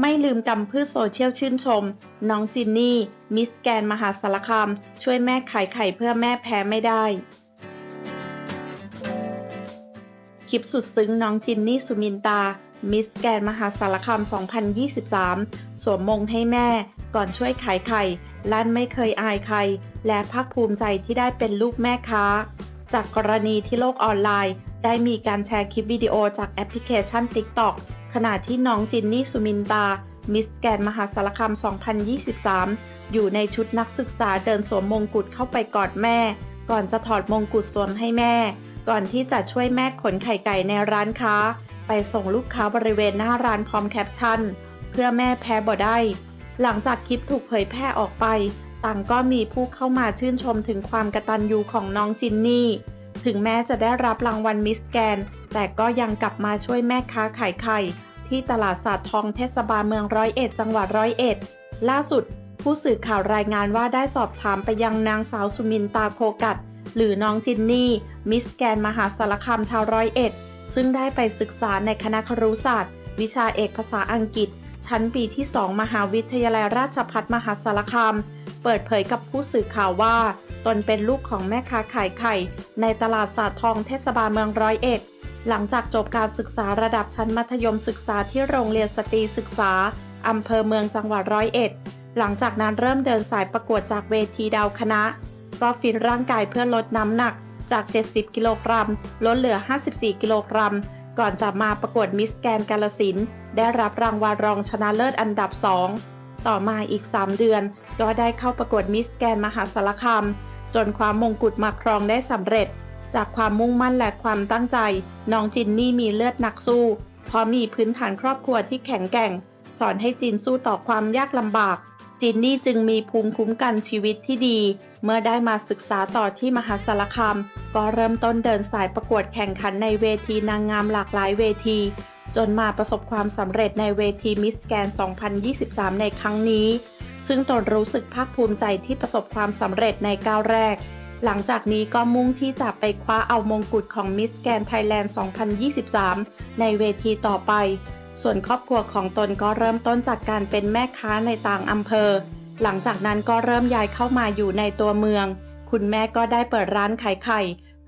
ไม่ลืมกำพืชโซเชียลชื่นชม น้องจินนี่ มิสแกนมหาสารคาม ช่วยแม่ขายไข่เพื่อแม่แพ้ไม่ได้ คลิปสุดซึ้งน้องจินนี่สุมินตา มิสแกนมหาสารคาม 2023 สวมมงให้แม่ ก่อนช่วยขายไข่ ลั่นไม่เคยอายใคร และภาคภูมิใจที่ได้เป็นลูกแม่ค้า จากกรณีที่โลกออนไลน์ ได้มีการแชร์คลิปวิดีโอจากแอปพลิเคชัน TikTok ขณะที่น้องจินนี่สุมินตา มิสแกนมหาสารคาม 2023 อยู่ในชุดนักศึกษาเดินสวมมงกุฎเข้าไปกอดแม่ ก่อนจะถอดมงกุฎสวมให้แม่ ก่อนที่จะช่วยแม่ขนไข่ไก่ในร้านค้า ไปส่งลูกค้าบริเวณหน้าร้านพร้อมแคปชั่น เพื่อแม่แพ้บ่ได้ หลังจากคลิปถูกเผยแพร่ออกไป ต่างก็มีผู้เข้ามาชื่นชมถึงความกระตัญญูของน้องจินนี่ ถึงแม้จะได้รับรางวัลมิสแกน แต่ก็ยังกลับมาช่วยแม่ค้าขายไข่ ที่ตลาดสาททองเทศบาลเมืองร้อยเอ็ดจังหวัดร้อยเอ็ด ล่าสุด ผู้สื่อข่าวรายงานว่าได้สอบถามไปยังนางสาวสุมินตาโคกัด หรือน้องจินนี่ มิสแกนมหาสารคามชาวร้อยเอ็ด ซึ่งได้ไปศึกษาในคณะครุศาสตร์ วิชาเอกภาษาอังกฤษ ชั้นปีที่ 2 มหาวิทยาลัยราชภัฏมหาสารคาม เปิดเผยกับผู้สื่อข่าวว่า ตนเป็นลูกของแม่ค้าขายไข่ ในตลาดสาททองเทศบาลเมืองร้อยเอ็ด หลังจากจบการศึกษาระดับชั้นมัธยมศึกษาที่โรงเรียนสตรีศึกษาอำเภอเมืองจังหวัดร้อยเอ็ด หลังจากนั้นเริ่มเดินสายประกวดจากเวทีดาวคณะก็ฟิตร่างกายเพื่อลดน้ำหนักจาก 70 กิโลกรัม ลดเหลือ 54 กิโลกรัม ก่อนจะมาประกวดมิสแกนกาลสิน ได้รับรางวัลรองชนะเลิศอันดับ 2 ต่อมาอีก 3 เดือน ก็ได้เข้าประกวดมิสแกนมหาสารคาม จนความมงกุฎมาครองได้สำเร็จ จากความมุ่งมั่นและความตั้งใจ น้องจินนี่มีเลือดนักสู้เพราะมีพื้นฐานครอบครัวที่แข็งแกร่ง สอนให้จินสู้ต่อความยากลำบาก จินนี่จึงมีภูมิคุ้มกันชีวิตที่ดี เมื่อได้มาศึกษาต่อที่มหาสารคาม ก็เริ่มต้นเดินสายประกวดแข่งขันในเวทีนางงามหลากหลายเวที จนมาประสบความสำเร็จในเวทีมิสแกน 2023 ในครั้งนี้ ซึ่งตนรู้สึกภาคภูมิใจที่ประสบความสำเร็จในก้าวแรก หลังจากนี้ก็มุ่งที่จะไปคว้าเอามงกุฎของมิสแกนไทยแลนด์ 2023 ในเวทีต่อไป ส่วนครอบครัวของตนก็เริ่มต้นจากการเป็นแม่ค้าในต่างอำเภอ หลังจากนั้นก็เริ่มย้ายเข้ามาอยู่ในตัวเมือง คุณแม่ก็ได้เปิดร้านขายไข่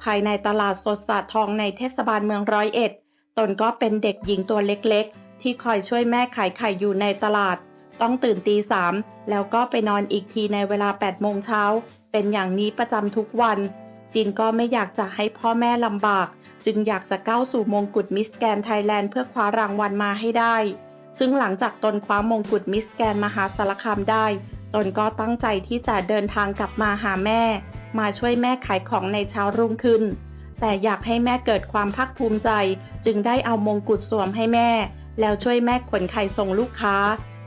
ภายในตลาดสดสาทองในเทศบาลเมืองร้อยเอ็ด ตนก็เป็นเด็กหญิงตัวเล็กๆ ที่คอยช่วยแม่ขายไข่อยู่ในตลาด ต้องตื่นตีสามแล้วก็ไปนอนอีกทีในเวลา8โมงเช้า เป็นอย่างนี้ประจำทุกวัน จินก็ไม่อยากจะให้พ่อแม่ลำบาก จึงอยากจะก้าวสู่มงกุฎมิสแกนไทยแลนด์เพื่อคว้ารางวัลมาให้ได้ ซึ่งหลังจากตนคว้ามงกุฎมิสแกนมหาสารคามได้ ตนก็ตั้งใจที่จะเดินทางกลับมาหาแม่ มาช่วยแม่ขายของในเช้ารุ่งขึ้น แต่อยากให้แม่เกิดความภาคภูมิใจ จึงได้เอามงกุฎสวมให้แม่ แล้วช่วยแม่ขนไข่ส่งลูกค้า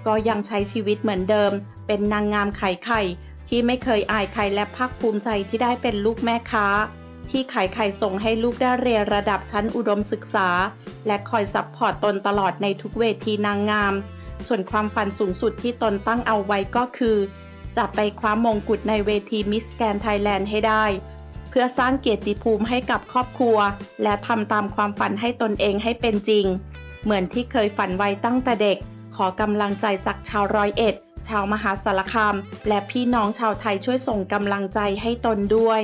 ก็ยังใช้ชีวิตเหมือนเดิม เป็นนางงามไขายไข่ ที่ไม่เคยอายใครและภาคภูมิใจที่ได้เป็นลูกแม่ค้า ที่ไขายไข่ส่งให้ลูกได้เรียนระดับชั้นอุดมศึกษา และคอยซัพพอร์ตตนตลอดในทุกเวทีนางงาม ส่วนความฝันสูงสุดที่ตนตั้งเอาไว้ก็คือ จะไปคว้ามงกุฎในเวทีมิสแกนไทยแลนด์ให้ได้ เพื่อสร้างเกียรติภูมิให้กับครอบครัว และทำตามความฝันให้ตนเองให้เป็นจริง เหมือนที่เคยฝันไว้ตั้งแต่เด็ก ขอกำลังใจจากชาวร้อยเอ็ด ชาวมหาสารคาม และพี่น้องชาวไทยช่วยส่งกำลังใจให้ตนด้วย